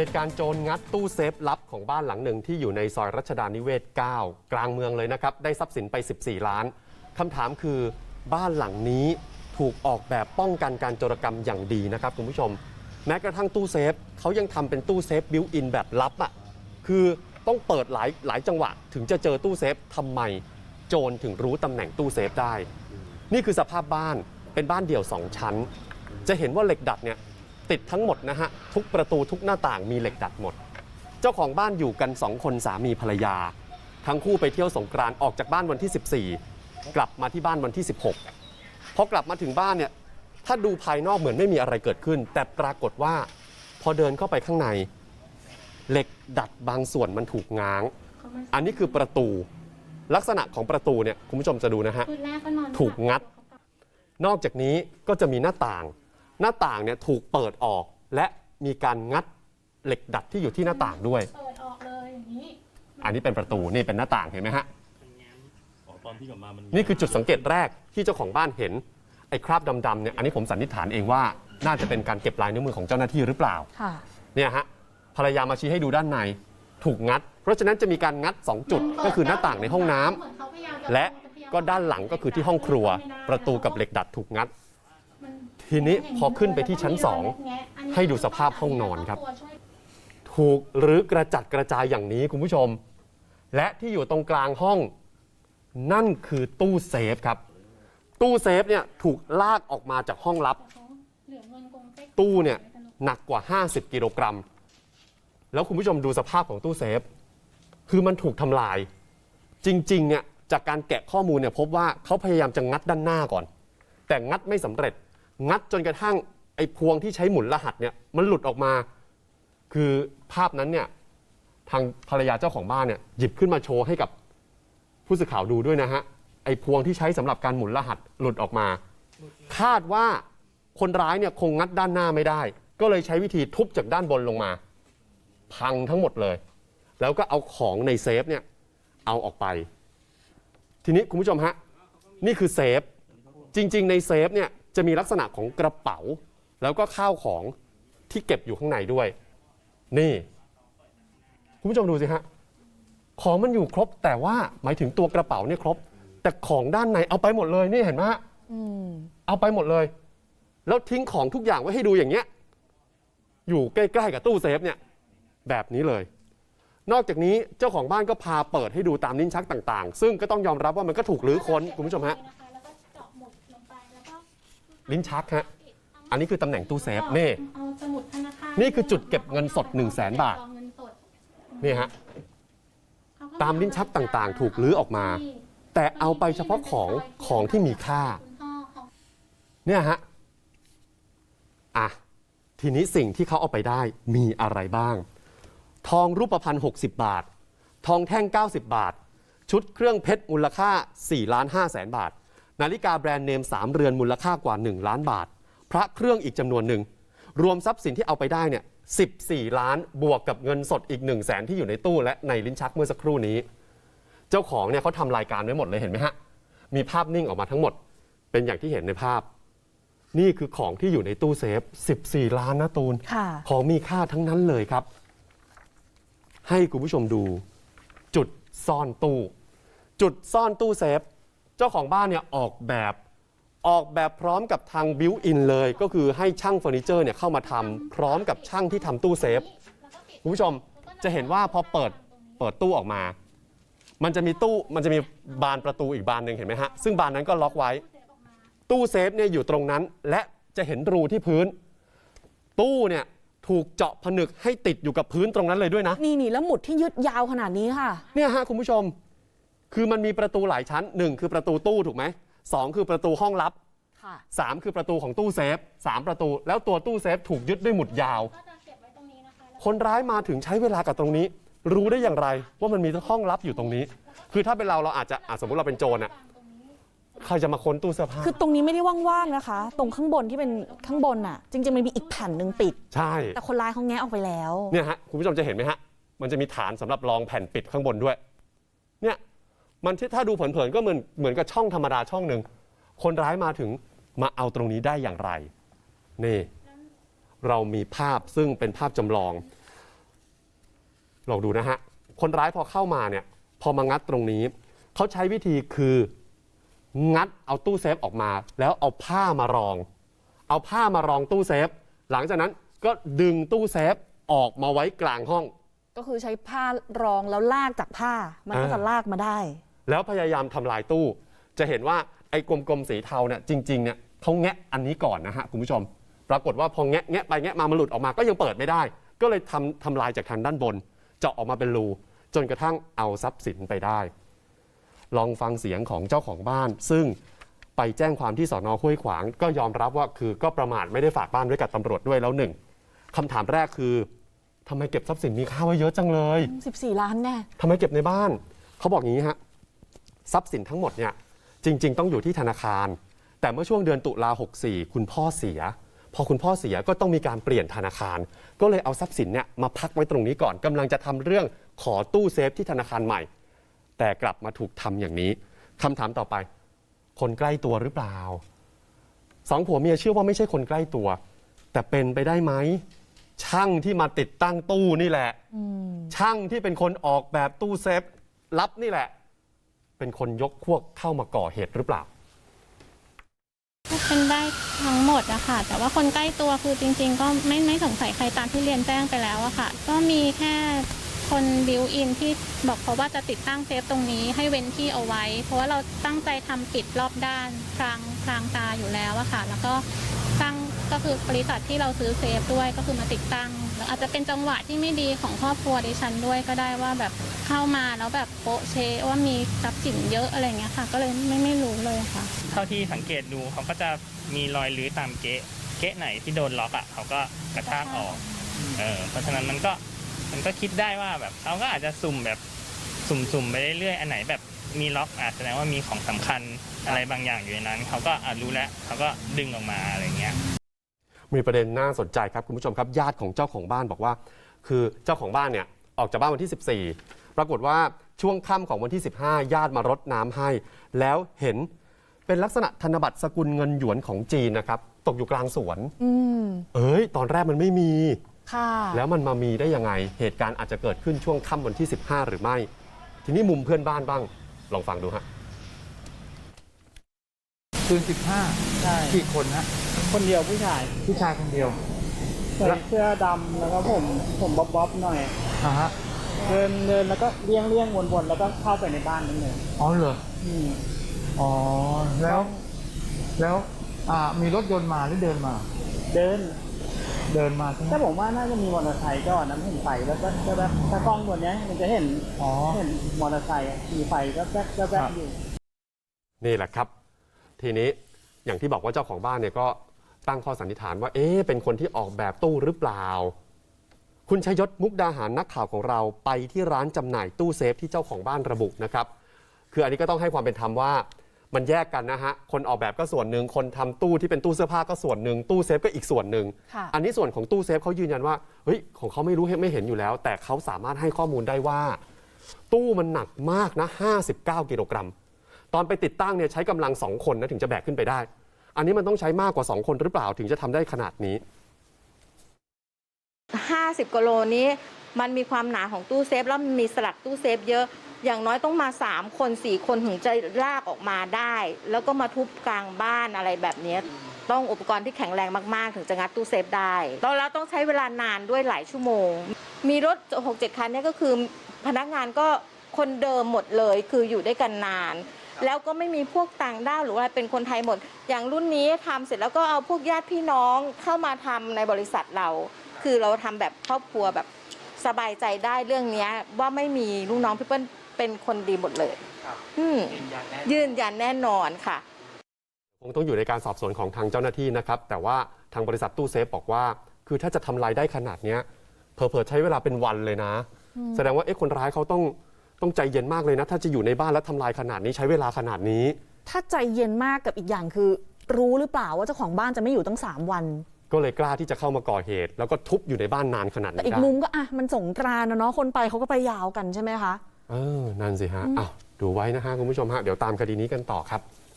เหตุการณ์โจรงัดตู้เซฟลับของบ้านหลังหนึ่งที่อยู่ในซอยรัชดานิเวศ 9 กลางเมืองเลยนะครับ ได้ทรัพย์สินไป 14 ล้านคำถามคือบ้านหลังนี้ถูกออกแบบป้องกันการโจรกรรมอย่างดีนะครับคุณผู้ชม แม้กระทั่งตู้เซฟเขายังทำเป็นตู้เซฟบิวอินแบบลับอะคือต้องเปิดหลายหลายจังหวะ ถึงจะเจอตู้เซฟทำไม โจรถึงรู้ตำแหน่งตู้เซฟได้ นี่คือสภาพบ้านเป็นบ้านเดี่ยว2ชั้น จะเห็นว่าเหล็กดัดเนี่ย ติดทั้งหมดนะฮะ ทุกประตูทุกหน้าต่างมีเหล็กดัดหมด เจ้าของบ้านอยู่กัน 2 คนสามีภรรยา ทั้งคู่ไปเที่ยวสงกรานต์ออกจากบ้านวันที่ 14 กลับมาที่บ้านวันที่ 16พอกลับมาถึงบ้านเนี่ยถ้าดูภายนอกเหมือนไม่มีอะไรเกิดขึ้น แต่ปรากฏว่าพอเดินเข้าไปข้างใน เหล็กดัดบางส่วนมันถูกง้าง อันนี้คือประตูลักษณะของประตูเนี่ยคุณผู้ชมจะดูนะฮะคืนแรกก็นอนถูกงัด นอกจากนี้ก็จะมีหน้าต่าง หน้าต่างเนี่ยถูกเปิดออก และมีการงัดเหล็กดัดที่อยู่ที่หน้าต่างด้วย เปิดออกเลยอย่างนี้อันนี้เป็นประตูนี่เป็นหน้าต่างเห็นไหมฮะ อ๋อตอนที่กลับมามันนี่คือจุดสังเกตแรกที่เจ้าของบ้านเห็น ไอ้คราบดำๆเนี่ยอันนี้ผมสันนิษฐานเองว่าน่าจะเป็นการเก็บลายนิ้วมือของเจ้าหน้าที่หรือเปล่า ค่ะ เนี่ยฮะภรรยามาชี้ให้ดูด้านใน ถูกงัด เพราะฉะนั้นจะมีการงัด 2 จุดก็คือหน้าต่างในห้องน้ำ เหมือนเขาพยายามจและก็ด้านหลังก็คือที่ห้องครัว ประตูกับเหล็กดัดถูกงัด มัน ทีนี้พอขึ้นไปที่ชั้น 2 ให้ดูสภาพห้องนอนครับ ถูกหรือกระจัดกระจายอย่างนี้คุณผู้ชม และที่อยู่ตรงกลางห้อง นั่นคือตู้เซฟครับ ตู้เซฟเนี่ยถูกลากออกมาจากห้องลับ ตู้เนี่ยหนักกว่า 50 กิโลกรัม แล้วคุณผู้ชมดูสภาพของตู้เซฟ คือมันถูกทำลาย จริงๆเนี่ยจากการแกะข้อมูลเนี่ยพบว่าเขาพยายามจะงัดด้านหน้าก่อน แต่งัดไม่สำเร็จ งัดจนกระทั่งไอ้พวงที่ใช้หมุนรหัสเนี่ยมันหลุดออกมา คือภาพนั้นเนี่ยทางภรรยาเจ้าของบ้านเนี่ยหยิบขึ้นมาโชว์ให้กับผู้สื่อข่าวดูด้วยนะฮะไอ้พวงที่ใช้สำหรับการหมุนรหัสหลุดออกมา คาดว่าคนร้ายเนี่ยคงงัดด้านหน้าไม่ได้ ก็เลยใช้วิธีทุบจากด้านบนลงมา พังทั้งหมดเลย แล้วก็เอาของในเซฟเนี่ยเอาออกไป ทีนี้คุณผู้ชมฮะนี่คือเซฟจริง ๆ ในเซฟเนี่ย จะมีลักษณะของกระเป๋า แล้วก็ข้าวของที่เก็บอยู่ข้างในด้วย นี่ คุณผู้ชมดูสิฮะของมันอยู่ครบแต่ว่าหมายถึงตัวกระเป๋าเนี่ยครบ แต่ของด้านในเอาไปหมดเลยนี่เห็นไหมฮะเอาไปหมดเลย แล้วทิ้งของทุกอย่างไว้ให้ดูอย่างเงี้ย อยู่ใกล้ๆกับตู้เซฟเนี่ย แบบนี้เลย นอกจากนี้เจ้าของบ้านก็พาเปิดให้ดูตามลิ้นชักต่าง ๆ ซึ่งก็ต้องยอมรับว่ามันก็ถูกรื้อค้นคุณผู้ชมฮะ ลิ้นชักฮะอันนี้คือตำแหน่งตู้เซฟนี่ เอาสมุดธนาคารนี่คือจุดเก็บเงินสด1 0 0 0 0แสนบาท เงินสดนี่ฮะ ตามลิ้นชักต่างๆ ถูกลื้อออกมา แต่เอาไปเฉพาะของของที่มีค่าคุณพ่อของเนี่ยฮะ อะ ทีนี้สิ่งที่เขาเอาไปได้มีอะไรบ้าง ทองรูปพรรณ60 บาท ทองแท่ง 90 บาท ชุดเครื่องเพชรมูลค่า4ล้าน5แสนบาท นาฬิกาแบรนด์เนม 3 เรือนมูลค่ากว่า 1 ล้านบาท พระเครื่องอีกจำนวนหนึ่ง รวมทรัพย์สินที่เอาไปได้เนี่ย14 ล้านบวกกับเงินสดอีก 1 0 0 0 0แสนที่อยู่ในตู้และในลิ้นชักเมื่อสักครู่นี้ เจ้าของเนี่ยเขาทำรายการไว้หมดเลยเห็นไหมฮะ มีภาพนิ่งออกมาทั้งหมด เป็นอย่างที่เห็นในภาพ นี่คือของที่อยู่ในตู้เซฟ 14 ล้านนะตูน ค่ะ ของมีค่าทั้งนั้นเลยครับ ให้คุณผู้ชมดู จุดซ่อนตู้ จุดซ่อนตู้เซฟ เจ้าของบ้านเนี่ยออกแบบออกแบบพร้อมกับทางบิวอินเลย ก็คือให้ช่างเฟอร์นิเจอร์เนี่ยเข้ามาทำพร้อมกับช่างที่ทำตู้เซฟ คุณผู้ชมจะเห็นว่าพอเปิดเปิดตู้ออกมา มันจะมีตู้มันจะมีบานประตูอีกบานหนึ่งเห็นไหมฮะ ซึ่งบานนั้นก็ล็อกไว้ ตู้เซฟเนี่ยอยู่ตรงนั้น และจะเห็นรูที่พื้น ตู้เนี่ยถูกเจาะผนึกให้ติดอยู่กับพื้นตรงนั้นเลยด้วยนะ นี่นี่แล้วหมุดที่ยึดยาวขนาดนี้ค่ะ เนี่ยฮะคุณผู้ชม คือมันมีประตูหลายชั้นหนึ่งคือประตูตู้ถูกไหมสองคือประตูห้องลับค่ะ สามคือประตูของตู้เซฟสามประตู แล้วตัวตู้เซฟถูกยึดด้วยหมุดยาว ก็จะเก็บไว้ตรงนี้นะคะแล้วคนร้ายมาถึงใช้เวลากับตรงนี้ รู้ได้อย่างไรว่ามันมีห้องลับอยู่ตรงนี้ คือถ้าเป็นเราเราอาจจะอะสมมติเราเป็นโจรอะใครจะมาค้นตู้เสื้อผ้าคือตรงนี้ไม่ได้ว่างๆนะคะ ตรงข้างบนที่เป็นข้างบนน่ะ จริงๆมันมีอีกแผ่นหนึ่งปิด ใช่ แต่คนร้ายเขาแงะออกไปแล้ว เนี่ยฮะคุณผู้ชมจะเห็นไหมฮะ มันจะมีฐานสำหรับรองแผ่นปิดข้างบนด้วย เนี่ย มันถ้าดูเผินๆก็เหมือนเหมือนกับช่องธรรมดาช่องหนึ่งคนร้ายมาถึงมาเอาตรงนี้ได้อย่างไร นี่ เรามีภาพซึ่งเป็นภาพจำลองลองดูนะฮะ คนร้ายพอเข้ามาเนี่ย พอมางัดตรงนี้ เขาใช้วิธีคือ งัดเอาตู้เซฟออกมา แล้วเอาผ้ามารอง เอาผ้ามารองตู้เซฟ หลังจากนั้นก็ดึงตู้เซฟออกมาไว้กลางห้อง ก็คือใช้ผ้ารองแล้วลากจากผ้า มันก็จะลากมาได้ แล้วพยายามทำลายตู้ จะเห็นว่าไอ้กลมๆสีเทาเนี่ยจริงๆเนี่ยเขาแงะอันนี้ก่อนนะฮะคุณผู้ชม ปรากฏว่าพอแงะแงะไปแงะมามันหลุดออกมาก็ยังเปิดไม่ได้ ก็เลยทำทำลายจากทางด้านบน เจาะออกมาเป็นรูจนกระทั่งเอาทรัพย์สินไปได้ ลองฟังเสียงของเจ้าของบ้าน ซึ่งไปแจ้งความที่สอนอห้วยขวาง ก็ยอมรับว่าคือก็ประมาทไม่ได้ฝากบ้านไว้กับตำรวจด้วยแล้วหนึ่งคำถามแรกคือทำไมเก็บทรัพย์สินมีค่าไว้เยอะจังเลย 14 ล้านแน่ทำไมเก็บในบ้าน เขาบอกอย่างนี้ฮะ ทรัพย์สินทั้งหมดเนี่ยจริง ๆ ต้องอยู่ที่ธนาคาร แต่เมื่อช่วงเดือนตุลา64 คุณพ่อเสีย พอคุณพ่อเสียก็ต้องมีการเปลี่ยนธนาคาร ก็เลยเอาทรัพย์สินเนี่ยมาพักไว้ตรงนี้ก่อนกำลังจะทำเรื่องขอตู้เซฟที่ธนาคารใหม่ แต่กลับมาถูกทำอย่างนี้คำถามต่อไป คนใกล้ตัวหรือเปล่าสองผัวเมียเชื่อว่าไม่ใช่คนใกล้ตัว แต่เป็นไปได้ไหมช่างที่มาติดตั้งตู้นี่แหละช่างที่เป็นคนออกแบบตู้เซฟลับนี่แหละ เป็นคนยกพวกเข้ามาก่อเหตุหรือเปล่าเป็นได้ทั้งหมดอะค่ะแต่ว่าคนใกล้ตัวคือจริง ๆ ก็ไม่ไม่สงสัยใครตามที่เรียนแจ้งไปแล้วอะค่ะ ก็มีแค่คนบิวอินที่บอกเขาว่าจะติดตั้งเซฟตรงนี้ให้เว้นที่เอาไว้ เพราะว่าเราตั้งใจทำปิดรอบด้านพรางพรางตาอยู่แล้วอะค่ะ แล้วก็ ก็คือบริษัทที่เราซื้อเซฟด้วยก็คือมาติดตั้งแล้วอาจจะเป็นจังหวะที่ไม่ดีของครอบครัวดิฉันด้วยก็ได้ว่าแบบเข้ามาแล้วแบบโปะเชะว่ามีทรัพย์สินเยอะอะไรอย่างเงี้ยค่ะ ก็เลยไม่ไม่รู้เลยค่ะ เท่าที่สังเกตดูเขาก็จะมีรอยรื้อตามเก๊ะเก๊ะไหนที่โดนล็อกอะเขาก็กระชากออกเออเพราะฉะนั้นมันก็มันก็คิดได้ว่าแบบเขาก็อาจจะสุ่มแบบสุ่มๆไปเรื่อยๆอันไหนแบบมีล็อกอาจแสดงว่ามีของสำคัญอะไรบางอย่างอยู่ในนั้น เขาก็อาจรู้แล้วเขาก็ดึงออกมาอะไรเงี้ย มีประเด็นน่าสนใจครับคุณผู้ชมครับญาติของเจ้าของบ้านบอกว่า คือเจ้าของบ้านเนี่ยออกจากบ้านวันที่ 14 ปรากฏว่าช่วงค่ำของวันที่ 15 ญาติมารดน้ำให้ แล้วเห็นเป็นลักษณะธนบัตรสกุลเงินหยวนของจีนนะครับ ตกอยู่กลางสวน อืมเอ้ย ตอนแรกมันไม่มี ค่ะ แล้วมันมามีได้ยังไง เหตุการณ์อาจจะเกิดขึ้นช่วงค่ำวันที่ 15 หรือไม่ ทีนี้มุมเพื่อนบ้านบ้าง ลองฟังดูฮะ คืนสิบห้าใช่ กี่คนฮะ คนเดียวผู้ชายผู้ชายคนเดียวใส่เสื้อดำแล้วก็ผมผมบ๊อบบ๊อบๆหน่อยอ่าฮะเดินเดินแล้วก็เลี้ยงเลี้ยงวนๆแล้วก็เข้าไปในบ้านนั่นเลยอ๋อเหรออืมอ๋อแล้วแล้วอ่ามีรถยนต์มาหรือเดินมา เดิน เดินมาใช่ไหมแต่ผมว่าน่าจะมีมอเตอร์ไซค์ก่อนนะผมไปแล้วก็ก็แบบถ้ากล้องตัวเนี้ยมันจะเห็นอ๋อเห็นมอเตอร์ไซค์อะมีไฟก็แป๊บก็แป๊บอยู่นี่แหละครับ ทีนี้อย่างที่บอกว่าเจ้าของบ้านเนี่ยก็ ตั้งข้อสันนิษฐานว่า เอ๊ะเป็นคนที่ออกแบบตู้หรือเปล่า คุณชยศมุกดาหารนักข่าวของเราไปที่ร้านจำหน่ายตู้เซฟที่เจ้าของบ้านระบุนะครับ คืออันนี้ก็ต้องให้ความเป็นธรรมว่า มันแยกกันนะฮะ คนออกแบบก็ส่วนหนึ่ง คนทำตู้ที่เป็นตู้เสื้อผ้าก็ส่วนหนึ่ง ตู้เซฟก็อีกส่วนหนึ่ง ค่ะ อันนี้ส่วนของตู้เซฟเขายืนยันว่า เฮ้ย ของเขาไม่รู้ไม่เห็นอยู่แล้ว แต่เขาสามารถให้ข้อมูลได้ว่า ตู้มันหนักมากนะ 59 กิโลกรัม ตอนไปติดตั้งเนี่ยใช้กำลัง2คนนะถึงจะแบกขึ้นไปได้ อันนี้มันต้องใช้มากกว่า 2 คนหรือเปล่าถึงจะทำได้ขนาดนี้ 50กิโลนี้มันมีความหนาของตู้เซฟ แล้วมีสลักตู้เซฟเยอะอย่างน้อยต้องมา 3 คน 4 คนถึงจะลากออกมาได้ แล้วก็มาทุบกลางบ้านอะไรแบบนี้ ต้องอุปกรณ์ที่แข็งแรงมากๆ ถึงจะงัดตู้เซฟได้แล้วแล้วต้องใช้เวลานานด้วยหลายชั่วโมง มีรถ 6-7 คันนี่ก็คือพนักงานก็คนเดิมหมดเลยคืออยู่ด้วยกันนาน แล้วก็ไม่มีพวกต่างด้าวหรือว่าเป็นคนไทยหมด อย่างรุ่นนี้ทำเสร็จแล้วก็เอาพวกญาติพี่น้องเข้ามาทำในบริษัทเรา คือเราทำแบบครอบครัวแบบสบายใจได้เรื่องเนี้ยว่าไม่มีลูกน้องพี่เปิ้ลเป็นคนดีหมดเลยอืมยืนยันแน่นอนค่ะ คงต้องอยู่ในการสอบสวนของทางเจ้าหน้าที่นะครับ แต่ว่าทางบริษัทตู้เซฟบอกว่า คือถ้าจะทำลายได้ขนาดเนี้ยเผลอๆใช้เวลาเป็นวันเลยนะ แสดงว่าเอ๊ะคนร้ายเขาต้อง ต้องใจเย็นมากเลยนะ ถ้าจะอยู่ในบ้านแล้วทำลายขนาดนี้ใช้เวลาขนาดนี้ ถ้าใจเย็นมากกับอีกอย่างคือ รู้หรือเปล่าว่าเจ้าของบ้านจะไม่อยู่ตั้ง 3 วัน ก็เลยกล้าที่จะเข้ามาก่อเหตุ แล้วก็ทุบอยู่ในบ้านนานขนาดแต่นี้อีกได้มุมก็อะมันสงกรานต์นะเนาะคนไปเขาก็ไปยาวกันใช่ไหมคะ เออนั่นสิฮะอ้าวดูไว้นะฮะคุณผู้ชมฮะเดี๋ยวตามคดีนี้กันต่อครับ